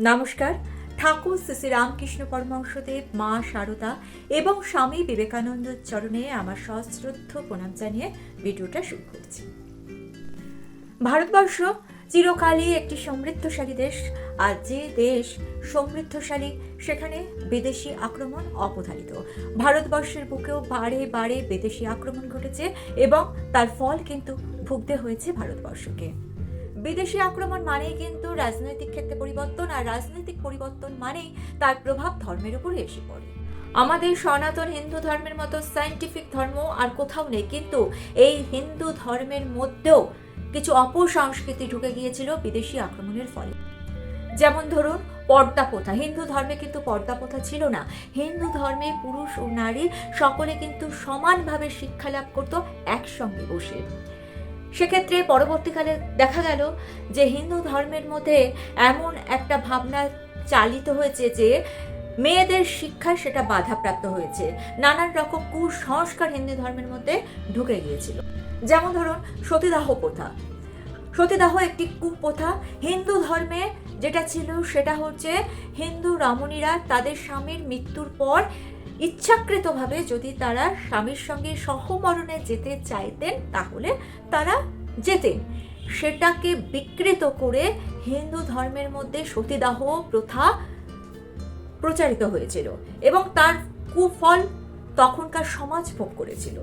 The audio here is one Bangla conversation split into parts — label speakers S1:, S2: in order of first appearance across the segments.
S1: নমস্কার। ঠাকুর শ্রী রামকৃষ্ণ পরমহংসদেব, মা সারদা এবং স্বামী বিবেকানন্দ চরণে আমার সশ্রদ্ধ প্রণাম জানিয়ে ভিডিওটা শুরু করছি। ভারতবর্ষ চিরকালই একটি সমৃদ্ধশালী দেশ আর যে দেশ সমৃদ্ধশালী সেখানে বিদেশি আক্রমণ অপধারিত ভারতবর্ষের বুকেও বারে বারে বিদেশি আক্রমণ ঘটেছে এবং তার ফল কিন্তু ভুগতে হয়েছে ভারতবর্ষকে। বিদেশি আক্রমণ মানেই কিন্তু রাজনৈতিক ক্ষেত্রে পরিবর্তন, আর রাজনৈতিক পরিবর্তন মানেই তার প্রভাব ধর্মের উপরে এসে পড়ে। আমাদের সনাতন হিন্দু ধর্মের মতো সায়েন্টিফিক ধর্ম আর কোথাও নেই, কিন্তু এই হিন্দু ধর্মের মধ্যেও কিছু অপসংস্কৃতি ঢুকে গিয়েছিল বিদেশি আক্রমণের ফলে। যেমন ধরুন, পর্দা প্রথা হিন্দু ধর্মে কিন্তু পর্দা প্রথা ছিল না। হিন্দু ধর্মে পুরুষ ও নারী সকলে কিন্তু সমানভাবে শিক্ষা লাভ করতো একসঙ্গে বসে। সেক্ষেত্রে পরবর্তীকালে দেখা গেল যে হিন্দু ধর্মের মধ্যে এমন একটা ভাবনা চালিত হয়েছে যে মেয়েদের শিক্ষায় সেটা বাধাপ্রাপ্ত হয়েছে। নানান রকম কুসংস্কার হিন্দু ধর্মের মধ্যে ঢুকে গিয়েছিল। যেমন ধরুন সতীদাহ প্রথা। সতীদাহ একটি কুপ্রথা। হিন্দু ধর্মে যেটা ছিল সেটা হচ্ছে হিন্দু রমণীরা তাদের স্বামীর মৃত্যুর পর ইচ্ছাকৃতভাবে যদি তারা স্বামীর সঙ্গে সহমরণে যেতে চাইতেন, তাহলে তারা যেতেন। সেটাকে বিকৃত করে হিন্দু ধর্মের মধ্যে সতীদাহ প্রথা প্রচারিত হয়েছিল এবং তার কুফল তখনকার সমাজ ভোগ করেছিল।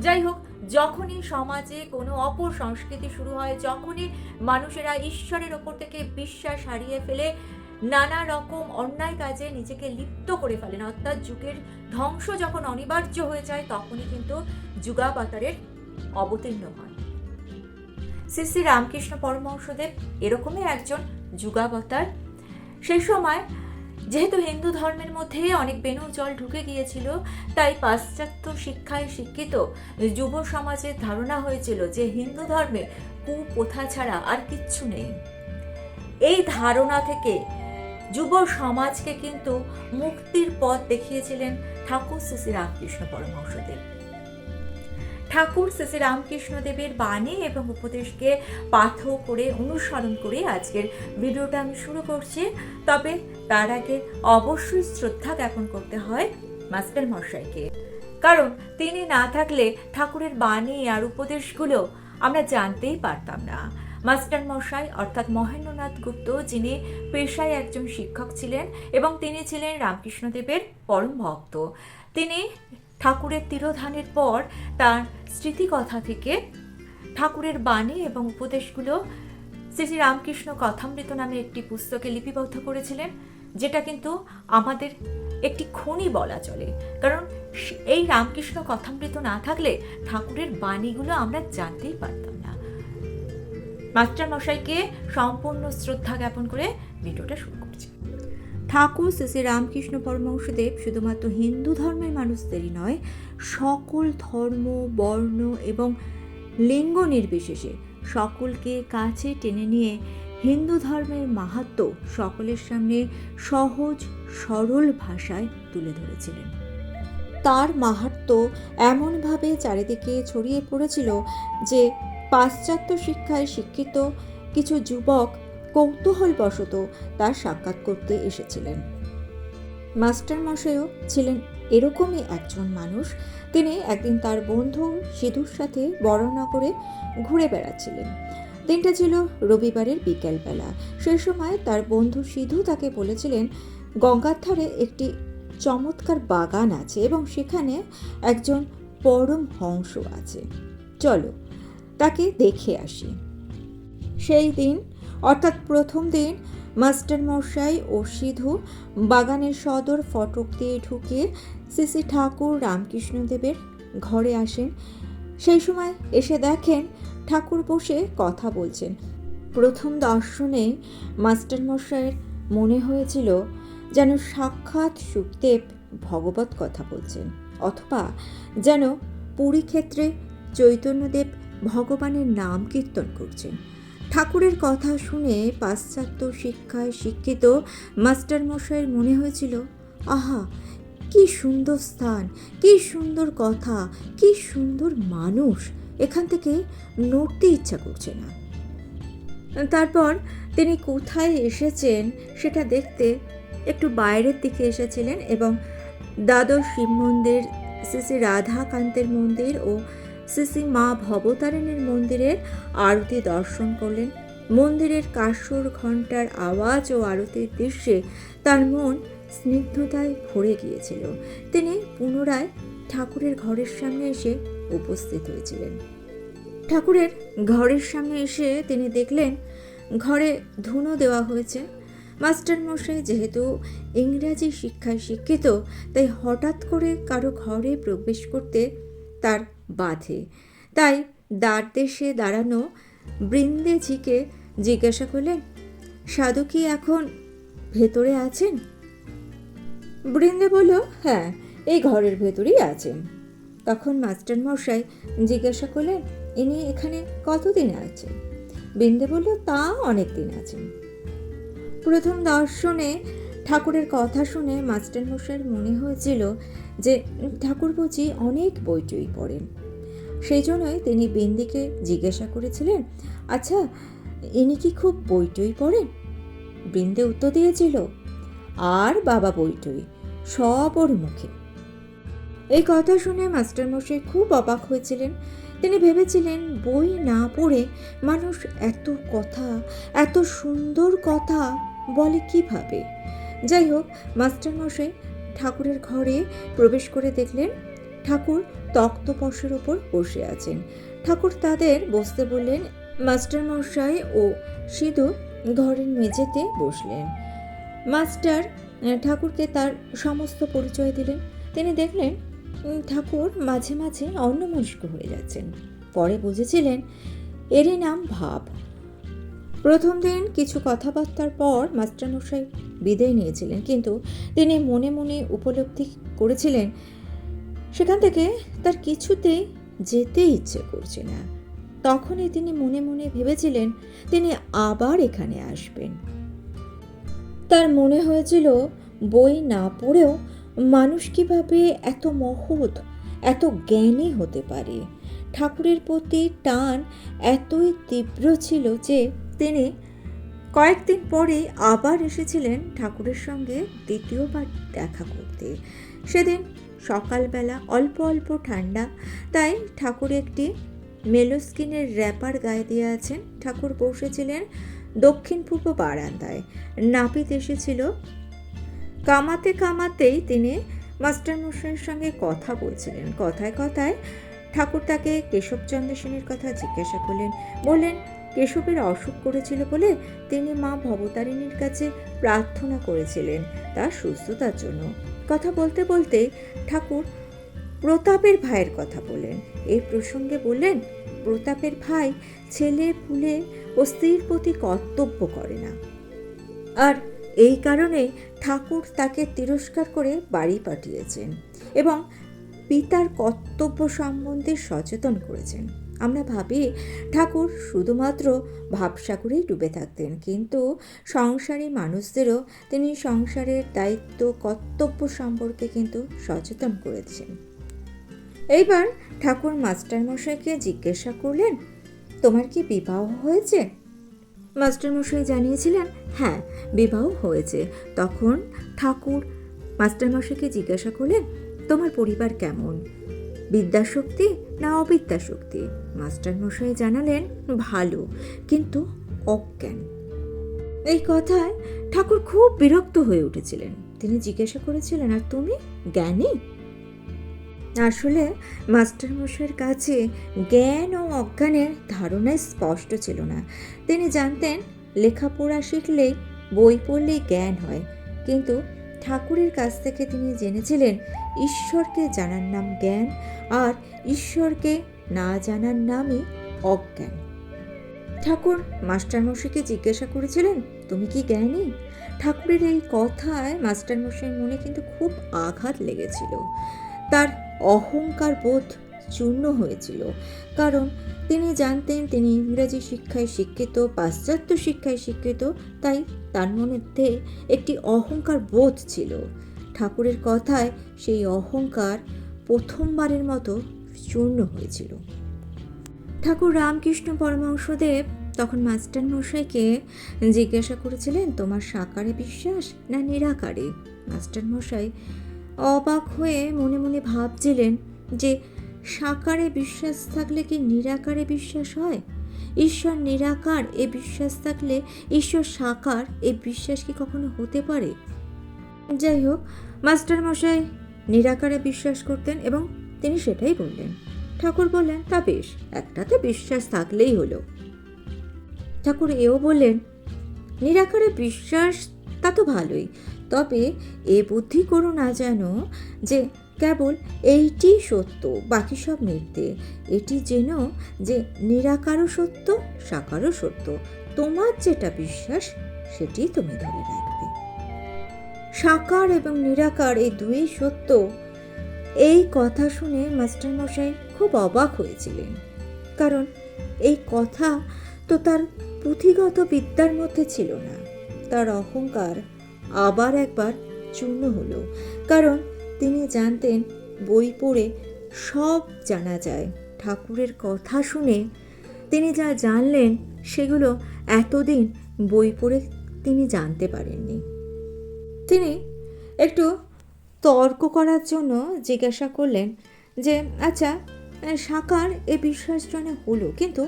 S1: যাই হোক, যখনই সমাজে কোনো অপর সংস্কৃতি শুরু হয়, যখনই মানুষেরা ঈশ্বরের ওপর থেকে বিশ্বাস হারিয়ে ফেলে নানা রকম অন্যায় কাজে নিজেকে লিপ্ত করে ফেলেন। অর্থাৎ যুগের ধ্বংস যখন অনিবার্য হয়ে যায়, তখনই কিন্তু যুগাবতারের অবতীর্ণ হন। শ্রী শ্রী রামকৃষ্ণ পরমহংসদেব এরকমই একজন যুগাবতার। সেই সময় যেহেতু হিন্দু ধর্মের মধ্যে অনেক বেনু জল ঢুকে গিয়েছিল, তাই পাশ্চাত্য শিক্ষায় শিক্ষিত যুব সমাজের ধারণা হয়েছিল যে হিন্দু ধর্মে কুপ্রথা ছাড়া আর কিচ্ছু নেই। এই ধারণা থেকে যুব সমাজকে কিন্তু মুক্তির পথ দেখিয়েছিলেন ঠাকুর শ্রী শ্রী রামকৃষ্ণ পরমহংসদেব। ঠাকুর শ্রী শ্রী রামকৃষ্ণদেবের বাণী এবং উপদেশকে পাথ করে, অনুসরণ করে আজকের ভিডিওটা আমি শুরু করছি। তবে তার আগে অবশ্যই শ্রদ্ধা জ্ঞাপন করতে হয় মাস্টার মশাইকে। কারণ তিনি না থাকলে ঠাকুরের বাণী আর উপদেশগুলো আমরা জানতেই পারতাম না। মাস্টার মশাই, অর্থাৎ মহেন্দ্রনাথ গুপ্ত, যিনি পেশায় একজন শিক্ষক ছিলেন এবং তিনি ছিলেন রামকৃষ্ণদেবের পরম ভক্ত। তিনি ঠাকুরের তিরোধানের পর তার স্মৃতিকথা থেকে ঠাকুরের বাণী এবং উপদেশগুলো শ্রী শ্রী রামকৃষ্ণ কথামৃত নামে একটি পুস্তকে লিপিবদ্ধ করেছিলেন, যেটা কিন্তু আমাদের একটি খনি বলা চলে। কারণ এই রামকৃষ্ণ কথামৃত না থাকলে ঠাকুরের বাণীগুলো আমরা জানতেই পারতাম। না মাস্টার মশাইকে সম্পূর্ণ শ্রদ্ধা জ্ঞাপন করে ভিডিওটা শুরু করছি। ঠাকুর শ্রী শ্রী রামকৃষ্ণ পরমহংসদেব শুধুমাত্র হিন্দু ধর্মের মানুষদেরই নয়, সকল ধর্ম, বর্ণ এবং লিঙ্গ নির্বিশেষে সকলকে কাছে টেনে নিয়ে হিন্দু ধর্মের মাহাত্ম সকলের সামনে সহজ, সরল ভাষায় তুলে ধরেছিলেন। তার মাহাত্ম এমনভাবে চারিদিকে ছড়িয়ে পড়েছিল যে পাশ্চাত্য শিক্ষায় শিক্ষিত কিছু যুবক কৌতূহলবশত তার সাক্ষাৎ করতে এসেছিলেন। মাস্টার মশাইও ছিলেন এরকমই একজন মানুষ। তিনি একদিন তার বন্ধু সিধুর সাথে বড়নগরে ঘুরে বেড়াচ্ছিলেন। দিনটা ছিল রবিবারের বিকেলবেলা। সে সময় তার বন্ধু সিধু তাকে বলেছিলেন, গঙ্গার ধারে একটি চমৎকার বাগান আছে এবং সেখানে একজন পরম হংস আছে। চলো তাকে দেখে আসি। সেই দিন, অর্থাৎ প্রথম দিন, মাস্টার মশাই ও সিধু বাগানের সদর ফটক দিয়ে ঢুকে শ্রী ঠাকুর রামকৃষ্ণদেবের ঘরে আসেন। সেই সময় এসে দেখেন ঠাকুর বসে কথা বলছেন। প্রথম দর্শনে মাস্টার মশাইয়ের মনে হয়েছিল যেন সাক্ষাৎ সুখদেব ভগবত কথা বলছেন, অথবা যেন পুরী ক্ষেত্রে চৈতন্যদেব ভগবানের নাম কীর্তন করছেন ঠাকুরের কথা শুনে পাশ্চাত্য শিক্ষায় শিক্ষিত মাস্টারমশাইয়ের মনে হয়েছিল, আহা, কি সুন্দর স্থান, কি সুন্দর কথা, কি সুন্দর মানুষ, এখান থেকে নড়তে ইচ্ছা করছে না। তারপর তিনি কোথায় এসেছেন সেটা দেখতে একটু বাইরের দিকে এসেছিলেন এবং দ্বাদশ শিব মন্দির, শ্রী শ্রী রাধাকান্তের মন্দির ও শ্রী মা ভবতারিণীর মন্দিরের আরতি দর্শন করলেন। মন্দিরের কাসর ঘণ্টার আওয়াজ ও আরতির দৃশ্যে তার মন স্নিগ্ধতায় ভরে গিয়েছিল। তিনি পুনরায় ঠাকুরের ঘরের সামনে এসে উপস্থিত হয়েছিলেন। ঠাকুরের ঘরের সামনে এসে তিনি দেখলেন, ঘরে ধুনো দেওয়া হয়েছে। মাস্টার মশাই যেহেতু ইংরাজি শিক্ষায় শিক্ষিত, তাই হঠাৎ করে কারও ঘরে প্রবেশ করতে তার বাধে। তাই দ্বার দেশে দাঁড়ানো বৃন্দেজিকে জিজ্ঞাসা করলেন, সাধু কি এখন ভেতরে আছেন? বৃন্দে বলল হ্যাঁ এই ঘরের ভেতরেই আছেন। তখন মাস্টার মশাই জিজ্ঞাসা করলেন, ইনি এখানে কতদিন আছেন? বৃন্দে বলল, তা অনেক দিন আছেন। প্রথম দর্শনে ঠাকুরের কথা শুনে মাস্টার মশাইয়ের মনে হয়েছিল যে ঠাকুর বুঝি অনেক বইটই পড়েন। সেই জন্যই তিনি বিন্দিকে জিজ্ঞাসা করেছিলেন আচ্ছা ইনি কি খুব বইটই পড়েন? বৃন্দে উত্তর দিয়েছিল, আর বাবা বইটই, সব ওর মুখে। এই কথা শুনে মাস্টারমশাই খুব অবাক হয়েছিলেন। তিনি ভেবেছিলেন, বই না পড়ে মানুষ এত কথা, এত সুন্দর কথা বলে কীভাবে? যাই হোক মাস্টারমশাই ঠাকুরের ঘরে প্রবেশ করে দেখলেন ঠাকুর তক্তপশের ওপর বসে আছেন। ঠাকুর তাদের বসতে বললেন, মাস্টারমশাই ও সিধু ঘরের মেঝেতে বসলেন। মাস্টার ঠাকুরকে তার সমস্ত পরিচয় দিলেন। তিনি দেখলেন ঠাকুর মাঝে মাঝে অন্যমনস্ক হয়ে যাচ্ছেন। পরে বুঝেছিলেন, এরই নাম ভাব। প্রথম দিন কিছু কথাবার্তার পর মাস্টারমশাই বিদায় নিয়েছিলেন। কিন্তু তিনি মনে মনে উপলব্ধি করেছিলেন, সেখান থেকে তার কিছুতেই যেতে ইচ্ছে করছে না। তখনই তিনি মনে মনে ভেবেছিলেন, তিনি আবার এখানে আসবেন। তার মনে হয়েছিল, বই না পড়েও মানুষ কীভাবে এত মহৎ, এত জ্ঞানী হতে পারে? ঠাকুরের প্রতি টান এতই তীব্র ছিল যে তিনি কয়েকদিন পরেই আবার এসেছিলেন ঠাকুরের সঙ্গে দ্বিতীয়বার দেখা করতে। সেদিন সকালবেলা অল্প অল্প ঠান্ডা, তাই ঠাকুর একটি মেলোস্কিনের র্যাপার গায়ে দিয়ে আছেন। ঠাকুর বসেছিলেন দক্ষিণ পূর্ব বারান্দায়। নাপিত এসেছিল। কামাতে কামাতেই তিনি মাস্টারমশাইয়ের সঙ্গে কথা বলছিলেন। কথায় কথায় ঠাকুর তাকে কেশবচন্দ্র সেনের কথা জিজ্ঞাসা করলেন। বললেন কেশবের অসুখ করেছিল বলে তিনি মা ভবতারিণীর কাছে প্রার্থনা করেছিলেন তার সুস্থতার জন্য। কথা বলতে বলতে ঠাকুর প্রতাপের ভাইয়ের কথা বললেন। এই প্রসঙ্গে বললেন, প্রতাপের ভাই ছেলে, পুলে ও স্ত্রীর প্রতি কর্তব্য করে না। আর এই কারণে ঠাকুর তাকে তিরস্কার করে বাড়ি পাঠিয়েছেন এবং পিতার কর্তব্য সম্বন্ধে সচেতন করেছেন। আমরা ভাবি, ঠাকুর শুধুমাত্র ভাবসাগরেই ডুবে থাকতেন, কিন্তু সংসারী মানুষদেরও তিনি সংসারের দায়িত্ব, কর্তব্য সম্পর্কে কিন্তু সচেতন করেছেন। এইবার ঠাকুর মাস্টারমশাইকে জিজ্ঞাসা করলেন, তোমার কি বিবাহ হয়েছে? মাস্টারমশাই জানিয়েছিলেন হ্যাঁ বিবাহ হয়েছে। তখন ঠাকুর মাস্টারমশাইকে জিজ্ঞাসা করলেন তোমার পরিবার কেমন? বিদ্যাশক্তি না অবিদ্যাশক্তি? মাস্টারমশাই জানালেন, ভালো, কিন্তু অজ্ঞান। এই কথায় ঠাকুর খুব বিরক্ত হয়ে উঠেছিলেন। তিনি জিজ্ঞাসা করেছিলেন, আর তুমি, জ্ঞানী? আসলে মাস্টারমশাইয়ের কাছে জ্ঞান ও অজ্ঞানের ধারণাই স্পষ্ট ছিল না। তিনি জানতেন, লেখাপড়া শিখলেই বই পড়লেই জ্ঞান হয়, কিন্তু ঠাকুরের কাছ থেকে তিনি জেনেছিলেন, ঈশ্বরকে জানার নাম জ্ঞান আর ঈশ্বরকে না জানার নামই অজ্ঞান। ঠাকুর মাস্টারমশাইকে জিজ্ঞাসা করেছিলেন, তুমি কি জ্ঞানী? ঠাকুরের এই কথায় মাস্টারমশাইয়ের মনে কিন্তু খুব আঘাত লেগেছিল। তার অহংকার বোধ চূর্ণ হয়েছিল। কারণ তিনি জানতেন তিনি ইংরাজি শিক্ষায় শিক্ষিত, পাশ্চাত্য শিক্ষায় শিক্ষিত, তাই তার মধ্যে একটি অহংকার বোধ ছিল। ঠাকুরের কথায় সেই অহংকার প্রথমবারের মতো চূর্ণ হয়েছিল। ঠাকুর রামকৃষ্ণ পরমহংসদেব তখন মাস্টার মশাইকে জিজ্ঞাসা করেছিলেন, তোমার সাকারে বিশ্বাস না নিরাকারে? মাস্টার মশাই অবাক হয়ে মনে মনে ভাবছিলেন যে সাকারে বিশ্বাস থাকলে কি নিরাকারে বিশ্বাস হয়? ঈশ্বর নিরাকার, এ বিশ্বাস থাকলে ঈশ্বর সাকার, এ বিশ্বাস কি কখনো হতে পারে? যাই হোক, মাস্টার মশাই নিরাকারে বিশ্বাস করতেন এবং তিনি সেটাই বললেন। ঠাকুর বললেন, তা বেশ একটাতে বিশ্বাস থাকলেই হলো। ঠাকুর এও বললেন, নিরাকারে বিশ্বাস তা তো ভালোই, তবে এ বুদ্ধি করো না যেন যে কেবল এইটি সত্য, বাকি সব মিথ্যে। এটি যেন যে নিরাকারও সত্য, সাকারও সত্য। তোমার যেটা বিশ্বাস, সেটি তুমি ধরে রাখবে। সাকার এবং নিরাকার এই দুই সত্য, এই কথা শুনে মাস্টারমশাই খুব অবাক হয়েছিলেন। কারণ এই কথা তো তার পুঁথিগত বিদ্যার মধ্যে ছিল না। তার অহংকার আবার একবার চূর্ণ হলো। কারণ তিনি জানতেন বই পড়ে সব জানা যায়। ঠাকুরের কথা শুনে তিনি যা জানলেন সেগুলো এতদিন বই পড়ে তিনি জানতে পারেননি। তিনি একটু তর্ক করার জন্য জিজ্ঞাসা করলেন যে আচ্ছা সাকার এ বিশ্বাস জনে হলো, কিন্তু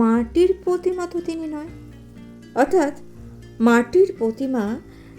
S1: মাটির প্রতিমা তো তিনি নয়? অর্থাৎ মাটির প্রতিমা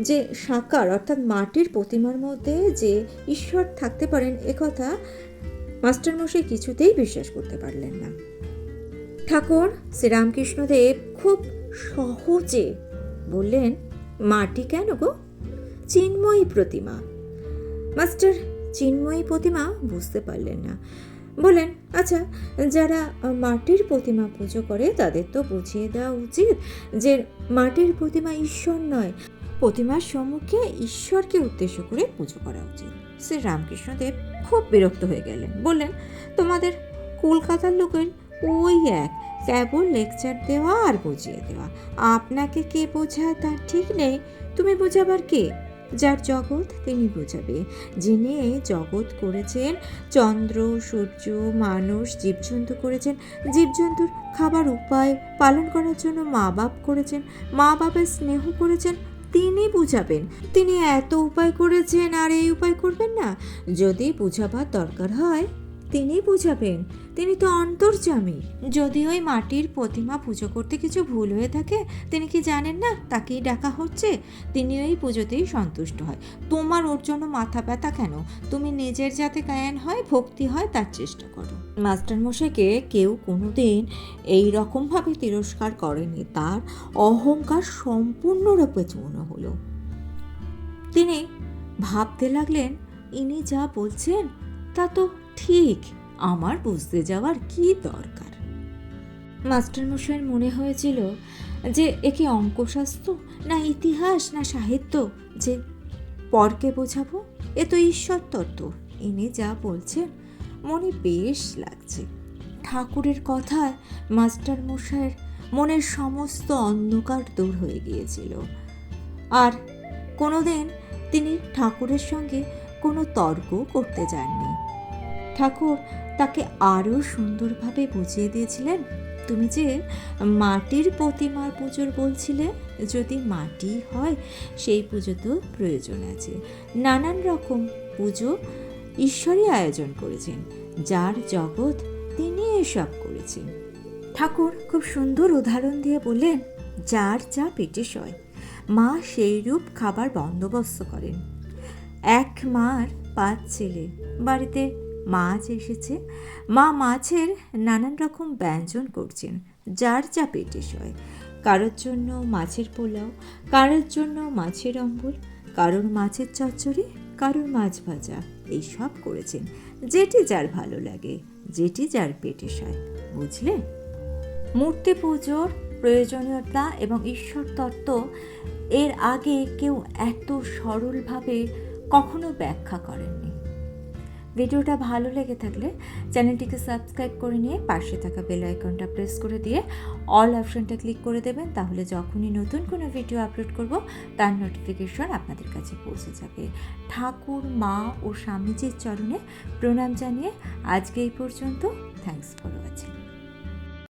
S1: যে সাকার, অর্থাৎ মাটির প্রতিমার মধ্যে যে ঈশ্বর থাকতে পারেন একথা মাস্টারমশাই কিছুতেই বিশ্বাস করতে পারলেন না। ঠাকুর শ্রীরামকৃষ্ণদেব খুব সহজে বললেন, মাটি কেন গো? চিন্ময়ী প্রতিমা। মাস্টার চিন্ময়ী প্রতিমা বুঝতে পারলেন না। বলেন আচ্ছা যারা মাটির প্রতিমা পুজো করে, তাদের তো বুঝিয়ে দেওয়া উচিত যে মাটির প্রতিমা ঈশ্বর নয়। প্রতিমার সম্মুখে ঈশ্বরকে উদ্দেশ্য করে পুজো করা উচিত। শ্রী রামকৃষ্ণদেব খুব বিরক্ত হয়ে গেলেন। বললেন, তোমাদের কলকাতার লোকের ওই এক কেবল লেকচার দেওয়া আর বুঝিয়ে দেওয়া। আপনাকে কে বোঝায় তার ঠিক নেই। তুমি বোঝাবার কে? যার জগৎ তিনি বোঝাবে। যিনি জগৎ করেছেন, চন্দ্র, সূর্য, মানুষ, জীবজন্তু করেছেন, জীবজন্তুর খাবার উপায় পালন করার জন্য মা বাপ করেছেন মা বাপের স্নেহ করেছেন তিনি বুঝাবেন। তিনি এত উপায় করেছেন আর এই উপায় করবেন না। যদি বুঝাবার দরকার হয় তিনি বুঝাবেন। তিনি তো অন্তর্জামী যদি ওই মাটির প্রতিমা পুজো করতে কিছু ভুল হয়ে থাকে, তিনি কি জানেন না? তাকেই ডাকা হচ্ছে। তিনি ওই পুজোতেই সন্তুষ্ট হয়। তোমার ওর জন্য মাথা ব্যথা কেন? তুমি নিজের যাতে জ্ঞান হয়, ভক্তি হয়, তার চেষ্টা করো। মাস্টারমশাইকে কেউ কোনোদিন এই রকমভাবে তিরস্কার করেনি। তার অহংকার সম্পূর্ণরূপে চূর্ণ হলো। তিনি ভাবতে লাগলেন, ইনি যা বলছেন, তা তো ঠিক, আমার বুঝতে যাওয়ার কি দরকার? মাস্টারমশাইয়ের মনে হয়েছিল যে একে অঙ্কশাস্ত্র না ইতিহাস না সাহিত্য যে পরকে বোঝাবো, এ তো ঈশ্বর তত্ত্ব। ইনি যা বলছেন মনে বেশ লাগছে। ঠাকুরের কথায় মাস্টার মশাইয়ের মনের সমস্ত অন্ধকার দূর হয়ে গিয়েছিল। আর কোনোদিন তিনি ঠাকুরের সঙ্গে কোনো তর্ক করতে যাননি। ঠাকুর তাকে আরও সুন্দরভাবে বুঝিয়ে দিয়েছিলেন। তুমি যে মাটির প্রতিমার পুজোর বলছিলে, যদি মাটি হয়, সেই পুজো তো প্রয়োজন আছে। নানান রকম পুজো ঈশ্বরই আয়োজন করেছেন, যার জগৎ তিনি এসব করেছেন। ঠাকুর খুব সুন্দর উদাহরণ দিয়ে বললেন, যার যা পেটে সয়, মা সেই রূপ খাবার বন্দোবস্ত করেন। এক মার পাঁচ ছেলে, বাড়িতে মাছ এসেছে। মা মাছের নানান রকম ব্যঞ্জন করছেন, যার যা পেটে সয়। কারোর জন্য মাছের পোলাও, কারোর জন্য মাছের অম্বল, কারোর মাছের চচ্চড়ি, কারোর মাছ ভাজা এইসব করেছেন। যেটি যার ভালো লাগে, যেটি যার পেটে সয় বুঝলে মূর্তি পুজোর প্রয়োজনীয়তা এবং ঈশ্বর তত্ত্ব এর আগে কেউ এত সরলভাবে কখনো ব্যাখ্যা করেননি। ভিডিওটা ভালো লেগে থাকলে চ্যানেলটিকে সাবস্ক্রাইব করে নিয়ে পাশে থাকা বেল আইকনটা প্রেস করে দিয়ে অল অপশনটা ক্লিক করে দেবেন, তাহলে যখনই নতুন কোনো ভিডিও আপলোড করব, তার নোটিফিকেশন আপনাদের কাছে পৌঁছে যাবে। ঠাকুর, মা ও স্বামীজির চরণে প্রণাম জানিয়ে আজকে এই পর্যন্ত থ্যাংকস ফর ওয়াচিং